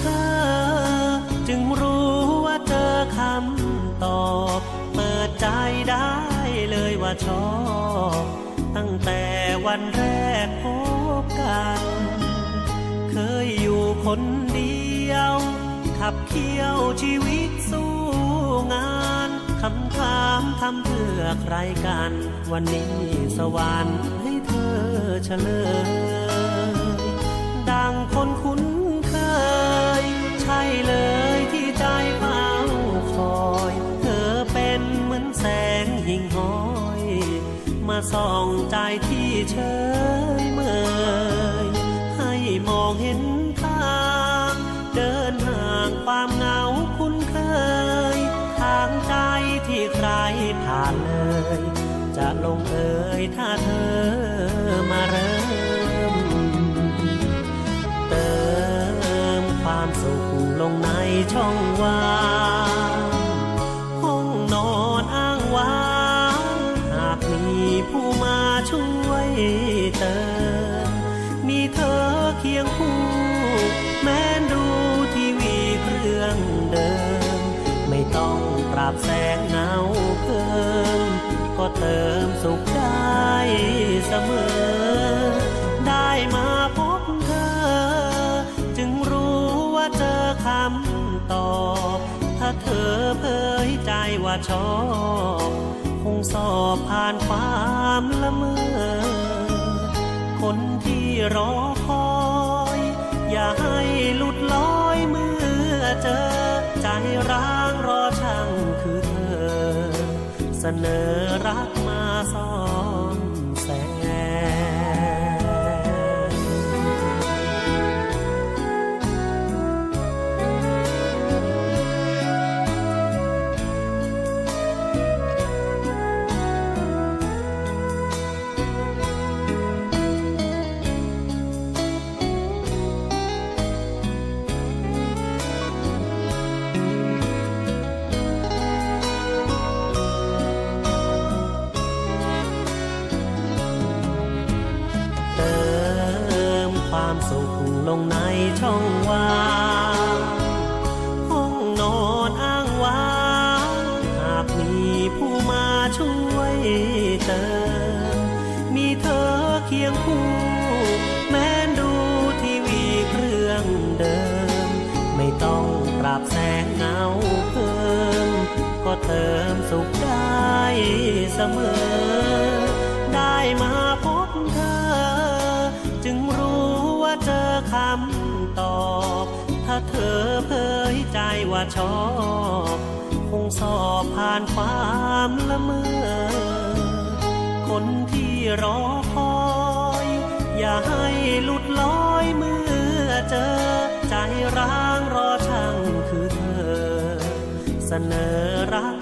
เธอ จึงรู้ว่าเจอคำตอบ เปิดใจได้เลยว่าชอบ ตั้งแต่วันแรกพบกัน เคยอยู่คนเดียว ขับเคี่ยวชีวิตสู้งานคำถามทำเพื่อใครกัน วันนี้สวรรค์ให้เธอเฉลย ดังคนคุ้น เลยที่ใจเฝ้าคอย เธอเป็นเหมือนแสงหิ่งห้อย มาส่องใจที่เฉยเมยให้มองเห็นทางเดินห่างความเหงาคุ้นเคย ทางใจที่ใครผ่านเลย จะลงเอยถ้าเธอ ช่องว่างห้องนอนอ้างว้างหากมีผู้มาช่วยเติมมีเธอเคียงคู่ แม้ดูทีวีเครื่องเดิม ไม่ต้องปรับแสงเงาเพิ่ม ก็เติมสุขได้เสมอ ว่าชอบ คงสอบผ่านความละเมอ คนที่รอคอย อย่าให้หลุดลอยเมื่อเจอ ใจร้างรอช่างคือเธอ เสนอรักมาซ่อบ ความสุขลงในช่องว่างห้องนอนอ้างว้างหากมีผู้มาช่วยเติมมีเธอเคียงคู่ แม้ดูทีวีเครื่องเดิม ไม่ต้องปรับแสงเงาเพิ่ม ก็เติมสุขได้เสมอ คำตอบ ถ้าเธอเผยใจว่าชอบ คงสอบผ่านความละเมอ คนที่รอคอย อย่าให้หลุดลอยเมื่อเจอ ใจร้างรอช่างคือเธอ เสนอรัก